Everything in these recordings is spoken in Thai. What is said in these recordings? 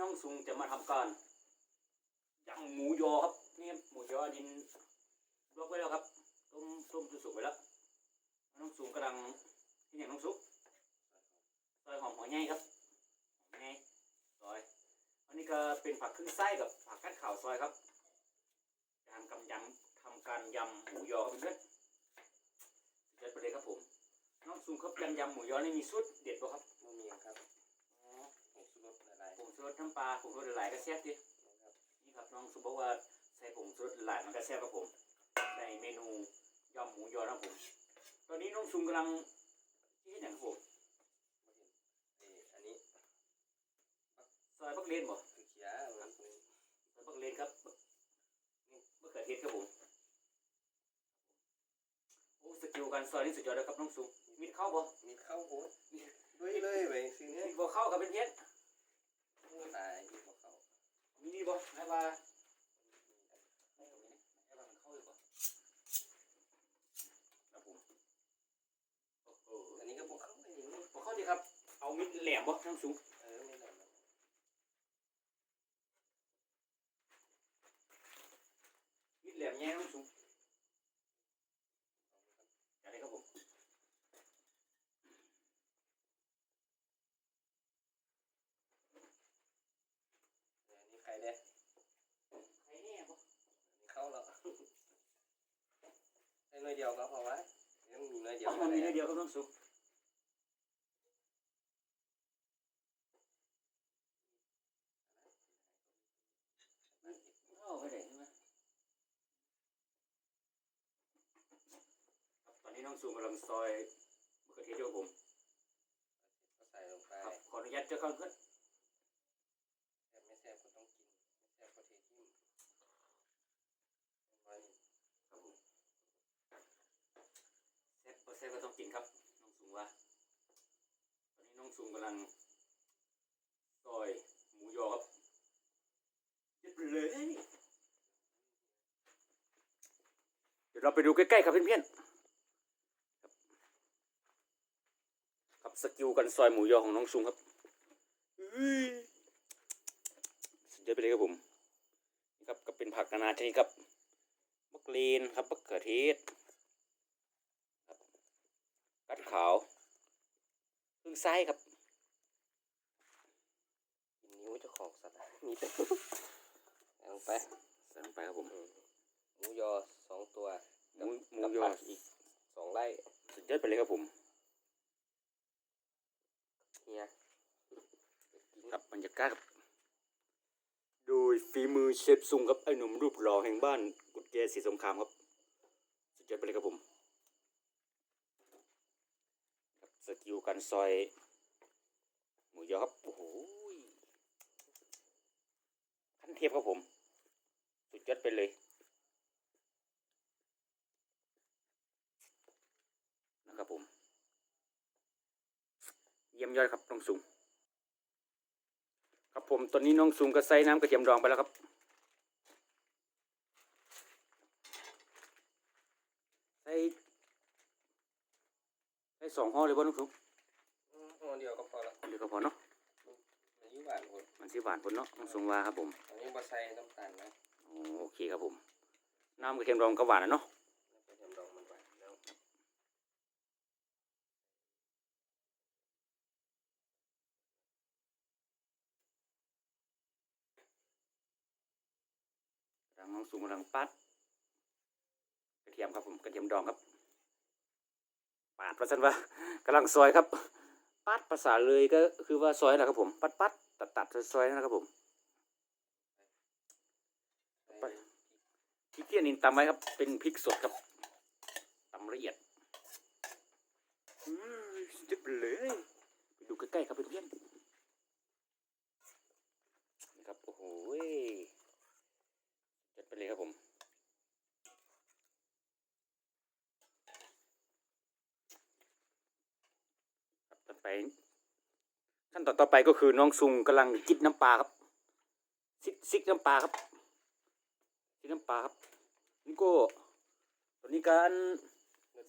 น้องซุงจะมาทำการยำหมูยอครับนี่หมูยอดินลวกไว้แล้วครับต้มต้มจนสุกไปแล้วน้องซุงกำลังที่อย่างน้องซุกซอยหอมหัวใหญ่ครับหอมใหญ่ซอยอันนี้ก็เป็นผักครึ่งไส้กับผักกัดข่าวซอยครับทำกำยำทำการยำหมูยอครับเพื่อนๆเด็ดไปเลยครับผมน้องซุงครับยำยำหมูยอนี่มีสูตรเด็ดป่ะครับมันมีครับ หลายผงชูรสน้ำปลาผงชูรสหลายๆก็แซ่บดิๆนะครับนี่ครับน้องสุบอกว่าใส่ผงชูรสหลายมันก็แซ่บครับผม ในเมนูยำหมูยอนะครับผม ตอนนี้น้องซุงกำลังที่ไหนครับผมมาเห็นเอออันนี้ซอยบักเลนบ่คือเขียมันเป็นซอยบักเลนครับนี่มะเขือเทศครับผมโอ้สกิลการซอยนี่สุดยอดเลยครับน้องซุงมีเข้าบ่มีข้าวโพดด้วยเลยไปซื้อเนี้ยมีบ่เข้ากับเป็นเพชร ตายมีบ่เขามีนี่บ่ไหนว่าไหนตรงนี้นะไหนว่ามันเข้าอยู่บ่ครับผมโอ้โห อันนี้ก็บ่เข้าอันนี้ บ่เข้าดีครับ เอามีดแหลมบ่น้องซุง เออไม่ได้นะ มีดแหลมแย่น้องซุงอะไรครับผม อันนี้ใคร เด้ใครแน่บ่อันนี้เข้าแล้วได้หน่อยเดียวก็พอไว้ยังมีหน่อยเดียวมันมีน้อยเดียวครับน้องซุงเข้าไปได้ใช่ไหมครับตอนนี้น้องซุงกำลังซอยมะเขือเทศอยู่ครับผมก็ใส่ลงไปครับขออนุญาตเจ้าข้าวเพื่อน แซ่บไม่แซ่บก็ต้องกินไม่แซ่บก็เททิ้งไว้นี่ ครับผม แซ่ก็ต้องกินครับ น้องซุงว่าตอนนี้น้องซุงกำลังซอยหมูยอครับเรียบเลยเดี๋ยวเราไปดูใกล้ๆครับเพื่อนๆครับครับสกิลการซอยหมูยอของน้องซุงครับอุ้ยสุดยอดไปเลยครับผมครับก็เป็นผักนานาชนิดครับมะกรีนครับมะเขือเทศ กัดขาวครึ่งไส้ครับกินนิ้วเจ้าของสัตว์มีแต่ใส่ลงไปใส่ลงไปครับผมอืมหมูยอสองตัวหมูหมูกับยอผักอีกสองไร่สุดยอดไปเลยครับผมเฮียครับบรรยากาศครับโดยฝีมือเชฟซุงครับไอ้หนุ่มรูปหล่อแห่งบ้านกุดแกสีสงครามครับสุดยอดไปเลยครับผมครับ สกิลการซอย หมูยอครับโอ้โหยขั้นเทพครับผม สุดยอดไปเลยนะครับผม เยี่ยมยอดครับน้องซุงครับผมตอนนี้น้องซุงก็ใส่น้ำกระเทียมดองไปแล้วครับ ใส่ ใส่สองห่อเลยบ่น้องซุงอืมห่อเดียวก็พอละเดี๋ยวก็พอเนาะมันยิ่งหวานคนมันสิหวานคนเนาะน้องซุงว่าครับผมอันนี้บะใส่น้ำตาลนะอ๋อโอเคครับผม น้ำกระเทียมดองก็หวานนะเนาะแล้วก็ทำดองมันหวานแล้วทางน้องซุงกำลังปัด กระเทียมครับผม กระเทียมดองครับ ปาดประชันว่ากำลังซอยครับปัดภาษาเลยก็คือว่าซอยนะครับผมปัดปัดตัดตัดซอยนะครับผมไปพริกเกี้ยนินตำไว้ครับเป็นพริกสดครับตำละเอียดอื้อจุดเลยไปดูใกล้ๆครับเพื่อนๆนะครับ โอ้โหจัดไปเลยครับผม ครับต่อไปขั้น ตอนต่อไปก็คือน้องซุงกำลังจิตน้ำปลาครับ ซิกซิกน้ำปลาครับที่น้ำปลาครับนี่ก็ตัวนี้การ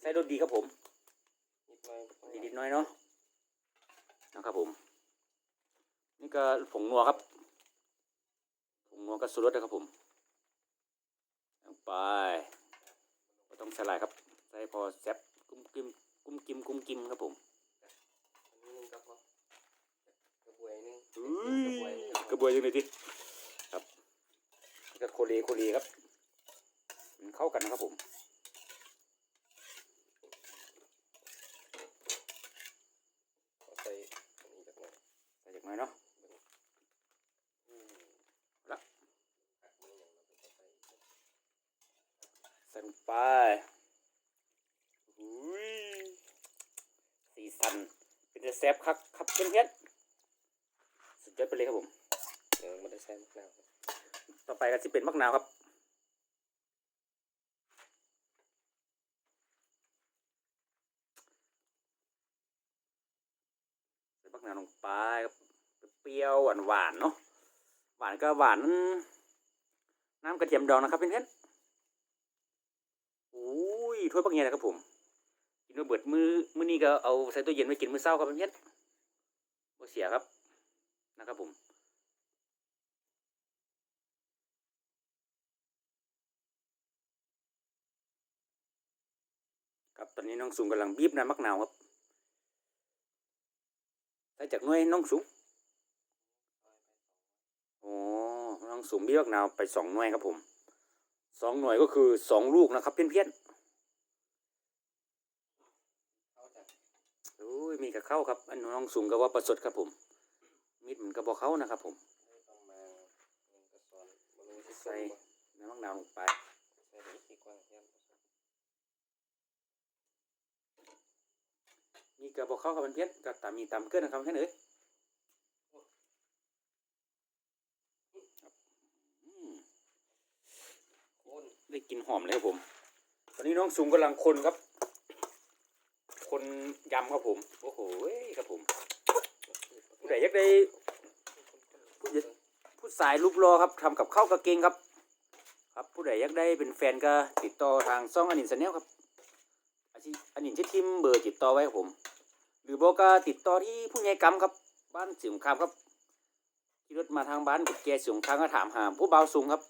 ใส่รสดีครับผมนิดดิดหน่อยเนาะนะครับผม นี่ก็ผงนัวครับผงนัวกับสุรสนะครับผมลงไปต้องใส่ลายครับใส่พอแซ่บกุ้มกิมกุ้มกิมกุ้มกิมครับผม อันนี้นึงก็พ อกระบวยนึงอุ้ยกระบวยนึงกระบวยยังไงทีครับนี่ก็โคเลโคเลครับ มันเข้ากันนะครับผมขอใส่อันนี้จักหน่อยใส่จากหน่อยเนาะอืมละผักนี่อย่างเราเป็นใส่ใส่ลงไปอุ้ยสีสันเป็นจะแซ่บครับครับเพื่อนๆ สุดยอดไปเลยครับผมเดี๋ยวมันได้ใส่มะนาวต่อไปก็จะเป็นมะนาวครับใส่มะนาวลงไปครับเปรี้ยวหวานหวานๆเนาะหวานก็หวานน้ำกระเทียมดองนะครับเพื่อนๆอุ้ยถ้วยปักเงียนะครับผมกินมาเบิดมือมื้อนี้ก็เอาใส่ตู้เย็นไว้กินมื้อเช้าครับเพื่อนๆบ่เสียครับ นะครับผม ครับตอนนี้น้องสูงกำลังบีบน้ำมะนาวครับใส่จากน่วยน้องสูงโอ้น้องสูงบีบมะนาวไปสองหน่วยครับผมสองหน่วยก็คือสองลูกนะครับ เพี้ยนเอาจากๆโอ้ยมีกับเข้าครับ อันน้องสูงก็ว่าประสดครับผม มีดมันก็บอกเขานะครับ ผมใส่น้ำมะนาวลงไปใส่ได้ที่กว้างแค่ไหนมีกระบอกเข้าครับเพี้ยนๆก็ตามมีตามเกินนะครับแค่นี้เลยได้กลินหอมเลยครับผม ตอนนี้น้องสูงกำลังคนครับ คนยำครับผม โอ้โหครับผม ผู้ใดอยากได้ผู้ผู้สายรูปรอครับทำกับข้าวกระเกงครับ ครับผู้ใดอยากได้เป็นแฟนก็ติดต่อทางซ่องอนินสแนลครับอาชีอนินจะทิมเบอร์ติดต่อไว้ครับผม หรือบอกก็ติดต่อที่ผู้ใหญ่กำครับ บ้านสิงคามครับขี่รถมาทางบ้านกุดแกสิงคามก็ถามหาผู้เบาสูงครับ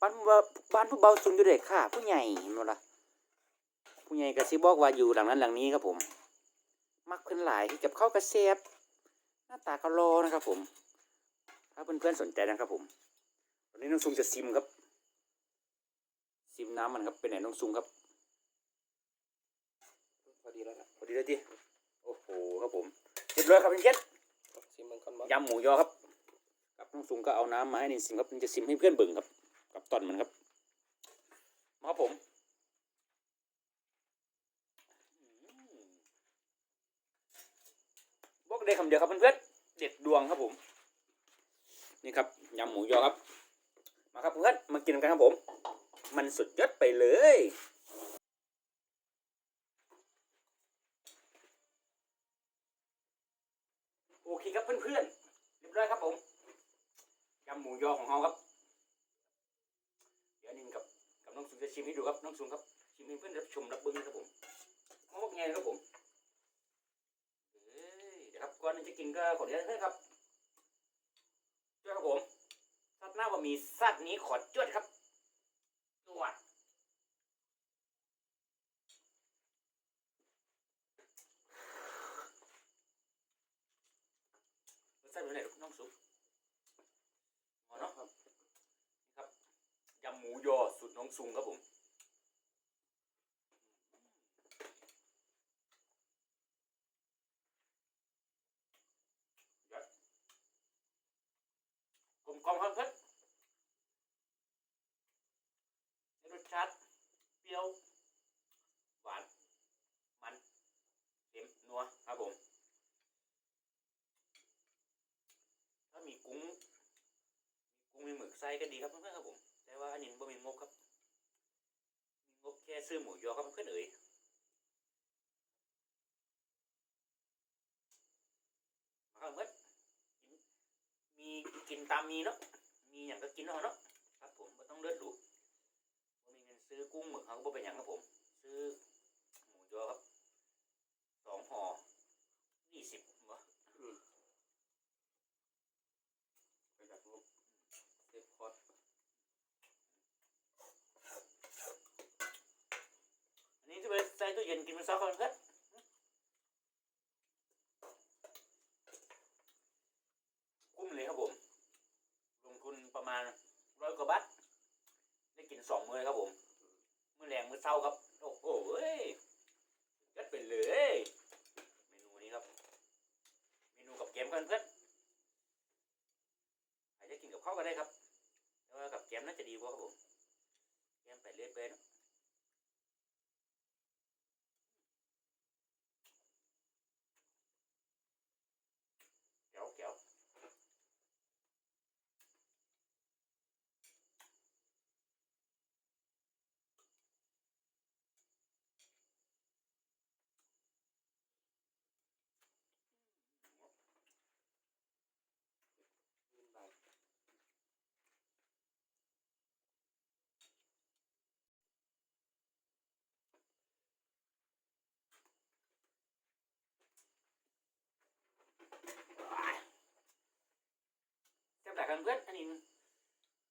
บ้านว่าบ้านผู้เบาสูงอยู่เด็กค่ะ ผู้ใหญ่เห็นบ่ล่ะผู้ใหญ่ก็สิบบอกว่าอยู่หลังนั้นหลังนี้ครับผม มักเพิ่นหลายกับข้าวกระเสียบ หน้าตาก็รอนะครับผม ถ้าเพื่อนๆสนใจนะครับผมตอนนี้น้องซุงจะซิมครับ ซิมน้ำมันครับเป็นไหนน้องซุงครับพอดีแล้วล่ะพอดีเลยทีโอ้โหครับผมเรียบร้อยครับเพื่อนชิมมันก่อนบ่ๆยำหมูยอครับกับน้องซุงก็เอาน้ำมาให้นินซิมครับนินจะซิมให้เพื่อนเบิ่งครับ กับตอนมันครับมาครับผมอืมบอก ได้คำเดียวครับเพื่อนๆเด็ดดวงครับผม นี่ครับยำหมูยอครับ มาครับเพื่อนมากินกันครับผม มันสุดยอดไปเลยโอเคครับเพื่อนๆเรียบร้อยครับผมยำหมูยอของเราครับ เดี๋ยวนินกับกับน้องสุงจะชิมให้ดูครับน้องสุงครับชิมให้เพื่อนรับชมรับเบิ้งนะครับผมมองว่าไงนะครับผม ครับก่อนที่จะกินก็ขออนุญาตนะครับจวดครับผมสัตว์หน้าว่ามีสัตว์นี้ขอจวดครับจวดรสชาติเป็นไงลูกน้องสุงอ๋อเนาะครับนี่ครับยำหมูยอสูตรน้องสุงครับผม กลมกล่อมครับเพื่อนรส ชาติเปรี้ยว หวาน มันเค็มนัวครับผม ถ้ามีกุ้ง มีกุ้งมีหมึกไส้ก็ดีครับเพื่อนๆครับผม แต่ว่าอันนี้บ่มีงบครับ มีงบแค่ซื้อหมูยอครับเพื่อนๆเอ๋ยมาครับเพื่อนมีกินตามมีเนาะ มีอย่างก็กินเอาเนาะครับผมไม่ต้องเลือดหรู ซื้อกุ้งหมึกเขาก็บ่เป็นอย่างครับผม ซื้อหมูยอครับสองห่อยี่สิบวะอืมไปดักลูเซฟคอร์สอันนี้จะไปใส่ตู้เย็นกินมันซอสกันเพื่อนคุ้มเลยครับผม ลงทุนประมาณร้อยกว่าบาท เศร้าครับ โอ้โหเอ้ยยัดไปเลย เมนูนี้ครับ เมนูกับแกมกันเพื่อนใครจะกินกับข้าวก็ได้ครับแต่ว่ากับแกมน่าจะดีกว่าครับผมแกมไปเรื่อยเปื่อยเนะแก้วแก้ว ยืนไป แซ่บหลาย กันเพื่อนอันนี้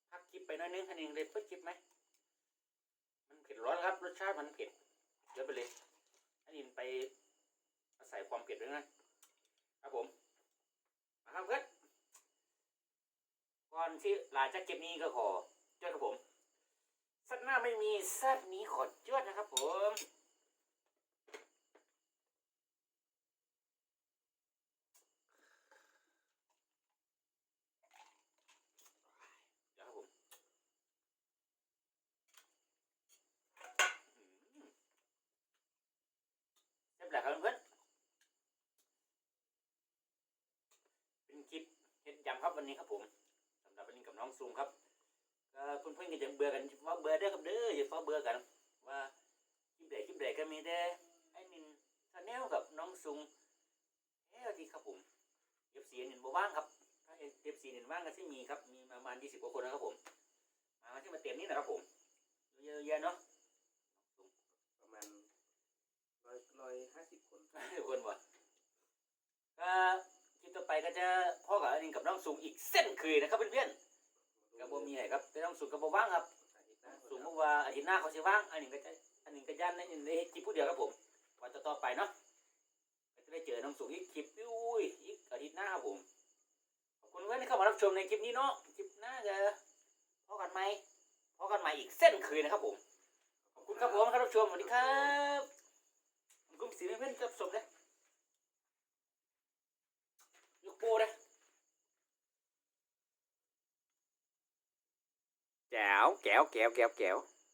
พักคลิปไปน้อยนึงอันนี้เลยเปิดคลิปไหมมันเผ็ดร้อนครับรสชาติมันเผ็ดเยอะไปเลยอันนี้ไปอาศัยความเผ็ดด้วยนะครับผมมาครับเพื่อนก่อนที่ลาจากคลิปนี้ก็ขอจวดครับผมสัตว์หน้าไม่มีสัตว์นี้ขอจวดนะครับผมเดี๋ยวครับผมอืมแซ่บหลาย ครับเพื่อนเป็นคลิปเห็ดยำครับวันนี้ครับผมสำหรับวันนี้กับน้องซูมครับก็เพื่อนๆก็จะเบื่อกันว่าเบื่อเด้อครับเด้ออย่าฟ้าเบื่อกัน ว่าคลิปใดคลิปใดก็มีแต่ไอ้นินชาแนลกับน้องซูมแค่ที่ครับผมเอฟซีนินบ่ว่างครับถ้าเอฟซีนินว่างก็ที่มีครับมีประมาณยี่สิบกว่าคนนะครับผมมาที่มาเต็มนี่นะครับผมเยอะแยะเนาะมาณร้ อยห้าสิบคนทุกคนบ่ก็คลิปต่อไปก็จะพ่อกับอันนี้กับน้องซูมอีกเส้นเคยนะครับเพื่อนๆกับบ่มีอะไรครับแต่ต้องสูงกับบ่ว่างครับสูงเมื่อว่าอาทิตย์หน้าเขาสิว่าง อันนี้ก็จะอันนี้ก็ย่านในในคลิปผู้เดียวครับผมวันต่อๆไปเนาะก็จะได้เจอน้องสูงอีกคลิปอุ้ยอีกอาทิตย์หน้าครับผมขอบคุณเพื่อนที่เข้ามารับชมในคลิปนี้เนาะคลิปหน้าจะพบกันไหมพบกันใหม่อีกเส้นเคยนะครับผมขอบคุณครับผมครับรับชมสวัสดีครับ ขอบคุณสีเพื่อนๆรับชม